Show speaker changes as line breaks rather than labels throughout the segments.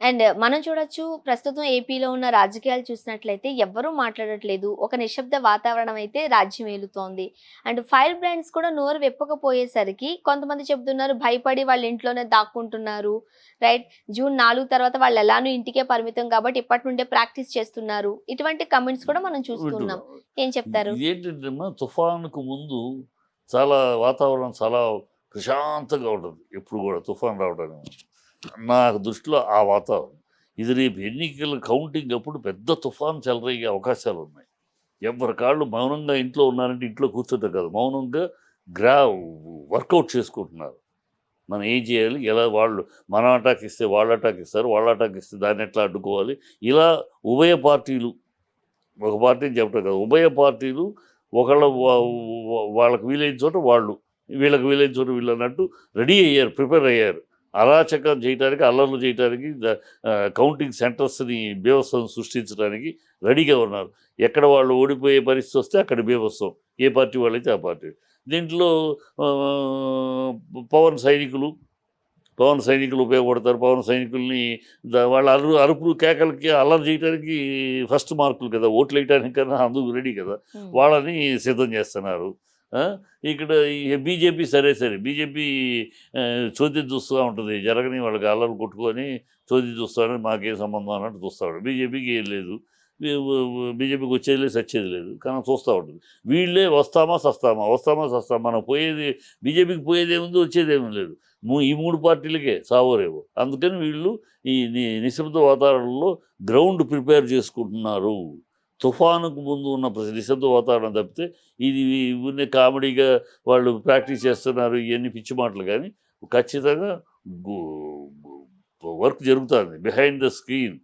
And మనం చూడొచ్చు ప్రస్తుతం ఏపీలో ఉన్న రాజకీయాలు చూసినట్లయితే ఎవ్వరూ మాట్లాడట్లేదు. ఒక నిశ్శబ్ద వాతావరణం అయితే రాజ్యం ఏలుతోంది. అండ్ ఫైర్ బ్రాండ్స్ కూడా నోరు వెప్పకపోయేసరికి కొంతమంది చెబుతున్నారు భయపడి వాళ్ళ ఇంట్లోనే దాక్కుంటున్నారు. రైట్? జూన్ నాలుగు తర్వాత వాళ్ళు ఎలానూ ఇంటికే పరిమితం కాబట్టి ఇప్పటి నుండే ప్రాక్టీస్ చేస్తున్నారు. ఇటువంటి కమెంట్స్ కూడా మనం చూస్తున్నాం. ఏం చెప్తారు?
ఏంటంటే తుఫానుకు ముందు చాలా వాతావరణం చాలా ప్రశాంతంగా ఉంటుంది. ఎప్పుడు కూడా తుఫాన్ రావడానికి. నా దృష్టిలో ఆ వాతావరణం. ఇది రేపు ఎన్నికల కౌంటింగ్ అప్పుడు పెద్ద తుఫాన్ చెలరయ్యే అవకాశాలు ఉన్నాయి ఎవరి కాళ్ళు మౌనంగా ఇంట్లో ఉన్నారంటే ఇంట్లో కూర్చుంటారు కాదు మౌనంగా గ్రా వర్కౌట్ చేసుకుంటున్నారు. మనం ఏం చేయాలి? ఎలా వాళ్ళు మన అటాక్ ఇస్తే వాళ్ళ అటాక్ ఇస్తారు వాళ్ళ అటాక్ ఇస్తే దాన్ని ఎట్లా అడ్డుకోవాలి? ఇలా ఉభయ పార్టీలు ఒక పార్టీని చెప్పడం కాదు ఉభయ పార్టీలు ఒకళ్ళ వాళ్ళకి వీలైన చోట వాళ్ళు వీళ్ళకి వీలైన చోట వీళ్ళు అన్నట్టు రెడీ అయ్యారు ప్రిపేర్ అయ్యారు. అరాచకం చేయడానికి అల్లర్లు చేయడానికి కౌంటింగ్ సెంటర్స్ని బీభత్సం సృష్టించడానికి రెడీగా ఉన్నారు. ఎక్కడ వాళ్ళు ఓడిపోయే పరిస్థితి వస్తే అక్కడ బీభత్సం. ఏ పార్టీ వాళ్ళైతే ఆ పార్టీ. దీంట్లో పవన్ సైనికులు పవన్ సైనికులు ఉపయోగపడతారు. పవన్ సైనికుల్ని వాళ్ళ అరు అరుపులు కేకలకి అల్లరి చేయడానికి ఫస్ట్ మార్కులు కదా ఓట్లు వేయడానికి కన్నా అందుకు రెడీ కదా. వాళ్ళని సిద్ధం చేస్తున్నారు? ఇక్కడ బీజేపీ సరే సరే. బీజేపీ చోతి చూస్తూ ఉంటుంది. జరగని వాళ్ళకి అల్లరి కొట్టుకొని చోతి చూస్తారని మాకే సంబంధం అన్నట్టు చూస్తాడు. బీజేపీకి ఏం లేదు. బీజేపీకి వచ్చేది లేదు సచ్చేది లేదు. కానీ చూస్తూ ఉంటుంది. వీళ్ళే వస్తామా సస్తామా? వస్తామా సస్తామా? మనం పోయేది బీజేపీకి పోయేది ఏముంది వచ్చేది ఏమీ లేదు. మూ- ఈ మూడు పార్టీలకే సావోరేవో అందుకని వీళ్ళు ఈ నిశ్శబ్ద వాతావరణంలో గ్రౌండ్ ప్రిపేర్ చేసుకుంటున్నారు. తుఫానుకు ముందు ఉన్న నిశ్శబ్ద వాతావరణం తప్పితే ఇది ఇవన్నీ కామెడీగా వాళ్ళు ప్రాక్టీస్ చేస్తున్నారు ఇవన్నీ పిచ్చి మాటలు. కానీ ఖచ్చితంగా వర్క్ జరుగుతుంది. Behind the screen.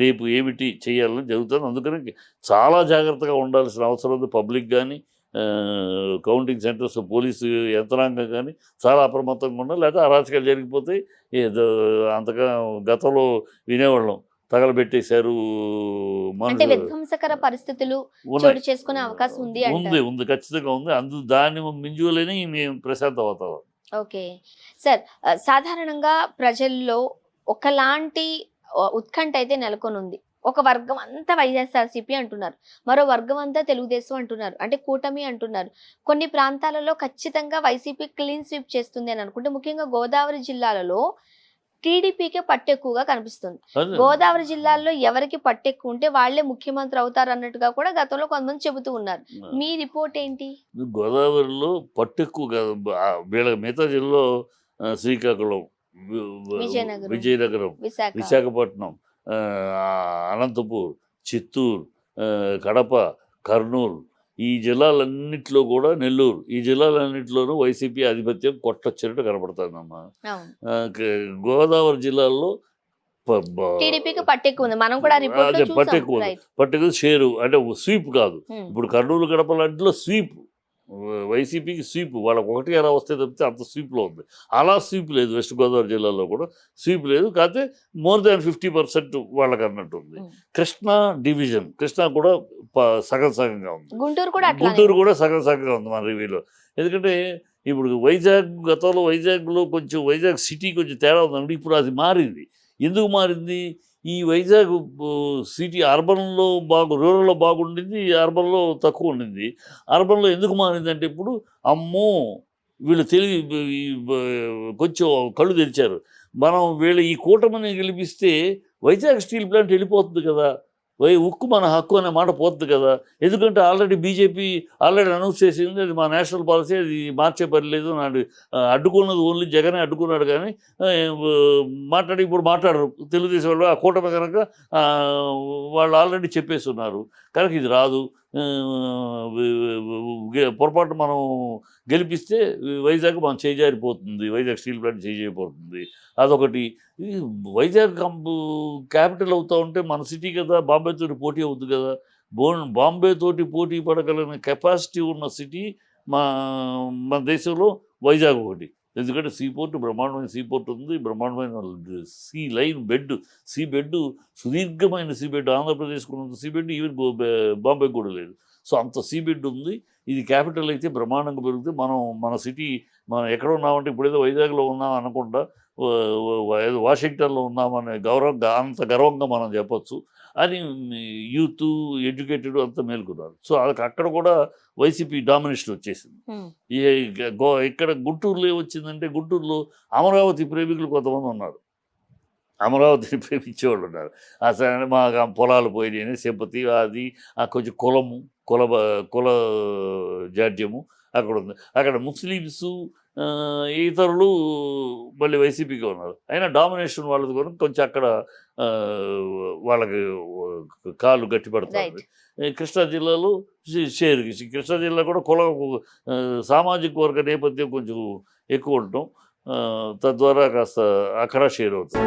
రేపు ఏమిటి చేయాలని జరుగుతుంది. అందుకని చాలా జాగ్రత్తగా ఉండాల్సిన అవసరం ఉంది. పబ్లిక్ కానీ కౌంటింగ్ సెంటర్స్ పోలీసు యంత్రాంగం కానీ చాలా అప్రమత్తంగా ఉండాలి. లేకపోతే అరాచకాలు జరిగిపోతే ఏదో అంతగా గతంలో వినేవాళ్ళం. తగలబెట్టేశారు
అంటే విధ్వంసకర పరిస్థితులు. చోటు చేసుకునే అవకాశం ఉంది
ఉంది ఉంది. ఖచ్చితంగా ఉంది. అందు దాన్ని మేము ప్రశాంత వాతావరణం.
ఓకే. సార్ సాధారణంగా ప్రజల్లో ఒకలాంటి ఉత్కంఠ అయితే నెలకొని ఉంది ఒక వర్గం అంతా వైఎస్ఆర్సీపీ అంటున్నారు. మరో వర్గం అంతా తెలుగుదేశం అంటున్నారు. అంటే కూటమి అంటున్నారు. కొన్ని ప్రాంతాలలో ఖచ్చితంగా వైసీపీ క్లీన్ స్వీప్ చేస్తుంది అని అనుకుంటే ముఖ్యంగా గోదావరి జిల్లాలలో టీడీపీకే పట్టు ఎక్కువగా కనిపిస్తుంది. గోదావరి జిల్లాల్లో ఎవరికి పట్టు ఎక్కువ ఉంటే వాళ్ళే ముఖ్యమంత్రి అవుతారు అన్నట్టుగా కూడా గతంలో కొంతమంది చెబుతూ ఉన్నారు. మీ రిపోర్ట్ ఏంటి?
గోదావరిలో పట్టు ఎక్కువ కాదు ఆ వీళ్ళ మిగతా జిల్లాలో శ్రీకాకుళం
విజయనగరం.
విజయనగరం
విశాఖ.
విశాఖపట్నం అనంతపూర్ చిత్తూరు కడప కర్నూలు ఈ జిల్లాలన్నింటిలో కూడా నెల్లూరు ఈ జిల్లాలన్నింటిలోనూ వైసీపీ ఆధిపత్యం కొట్టొచ్చినట్టు కనపడుతుందమ్మా
అవును.
ఆ, క- గోదావరి జిల్లాల్లో ప- బ-
టీడీపీకి పట్టు ఎక్కువ ఉంది మనం కూడా రిపోర్ట్
అదే, పట్టు ఎక్కువ ఉంది.
రైట్
పట్టుకు షేరు అంటే స్వీప్ కాదు. ఇప్పుడు కర్నూలు గడప లాంటిలో స్వీప్. వైసీపీకి స్వీప్. వాళ్ళకి ఒకటి ఎలా వస్తే తప్పితే అంత స్వీప్లో ఉంది. అలా స్వీప్ లేదు. వెస్ట్ గోదావరి జిల్లాలో కూడా స్వీప్ లేదు. కాకపోతే మోర్ దాన్ ఫిఫ్టీ పర్సెంట్ వాళ్ళకి అన్నట్టు ఉంది. కృష్ణా డివిజన్. కృష్ణా కూడా సగం సగంగా ఉంది.
గుంటూరు కూడా
గుంటూరు కూడా సగం సగంగా ఉంది మన రివ్యూలో. ఎందుకంటే ఇప్పుడు వైజాగ్ గతంలో వైజాగ్లో కొంచెం వైజాగ్ సిటీ కొంచెం తేడా ఉందండి ఇప్పుడు అది మారింది. ఎందుకు మారింది? ఈ వైజాగ్ సిటీ అర్బన్లో బాగు రూరల్లో బాగుండింది అర్బన్లో తక్కువ ఉండింది. అర్బన్లో ఎందుకు మారింది అంటే ఇప్పుడు అమ్మో! వీళ్ళు తెలివి కొంచెం కళ్ళు తెరిచారు. మనం వీళ్ళు ఈ కూటమిని గెలిపిస్తే వైజాగ్ స్టీల్ ప్లాంట్ వెళ్ళిపోతుంది కదా. వై ఉక్కు మన హక్కు అనే మాట పోతుంది కదా. ఎందుకంటే ఆల్రెడీ బీజేపీ ఆల్రెడీ అనౌన్స్ చేసింది అది మా నేషనల్ పాలసీ అది మార్చే పని లేదు నాడు అడ్డుకున్నది ఓన్లీ జగనే అడ్డుకున్నాడు కానీ మాట్లాడి ఇప్పుడు మాట్లాడరు. తెలుగుదేశం వాళ్ళు ఆ కూటమి కనుక వాళ్ళు ఆల్రెడీ చెప్పేసి ఉన్నారు కనుక ఇది రాదు. పొరపాటు మనం గెలిపిస్తే వైజాగ్ మనం చేజారిపోతుంది. వైజాగ్ స్టీల్ ప్లాంట్ చేజారిపోతుంది. అదొకటి. వైజాగ్ క్యాపిటల్ అవుతూ ఉంటే మన సిటీ కదా బాంబే తోటి పోటీ అవుతుంది కదా. బో బాంబే తోటి పోటీ పడగలిగిన కెపాసిటీ ఉన్న సిటీ మా మన దేశంలో వైజాగ్ ఒకటి. ఎందుకంటే సీ పోర్టు బ్రహ్మాండమైన సీపోర్ట్ ఉంది బ్రహ్మాండమైన sea line bed sea bed సుదీర్ఘమైన సీ బెడ్ ఆంధ్రప్రదేశ్ ఉన్నంత సీ బెడ్ ఈవెన్ బాంబే కూడా లేదు. సో అంత సీబెడ్ ఉంది. ఇది క్యాపిటల్ అయితే బ్రహ్మాండంగా పెరుగుతుంది. మనం మన సిటీ మనం ఎక్కడ ఉన్నామంటే ఇప్పుడు ఏదో వైజాగ్లో ఉన్నాం వా- ఏదో వాషింగ్టన్లో ఉన్నామనే గౌరవంగా అంత గర్వంగా మనం చెప్పొచ్చు. అని యూత్ ఎడ్యుకేటెడ్ అంతా మేల్కొన్నారు. సో అది అక్కడ కూడా వైసీపీ డామినేషన్ వచ్చేసింది. ఇక్కడ గుంటూరులో ఏమొచ్చిందంటే గుంటూరులో అమరావతి ప్రేమికులు కొంతమంది ఉన్నారు. అమరావతిని ప్రేమించేవాళ్ళు ఉన్నారు. అసలు మా పొలాలు పోయినాయని సింపతి అది ఆ కొంచెం కులము కుల కుల జాడ్యము అక్కడ ఉంది. అక్కడ ముస్లిమ్స్ ఇతరులు మళ్ళీ వైసీపీగా ఉన్నారు. అయినా డామినేషన్ వాళ్ళది కూడా కొంచెం అక్కడ వాళ్ళకి కాళ్ళు గట్టి పడతారు.
Right.
ఈ కృష్ణా జిల్లాలో షేర్ కృష్ణా జిల్లా కూడా కుల సామాజిక వర్గ నేపథ్యం కొంచెం ఎక్కువ ఉండటం ఆ, తద్వారా కాస్త అక్కడ షేర్ అవుతుంది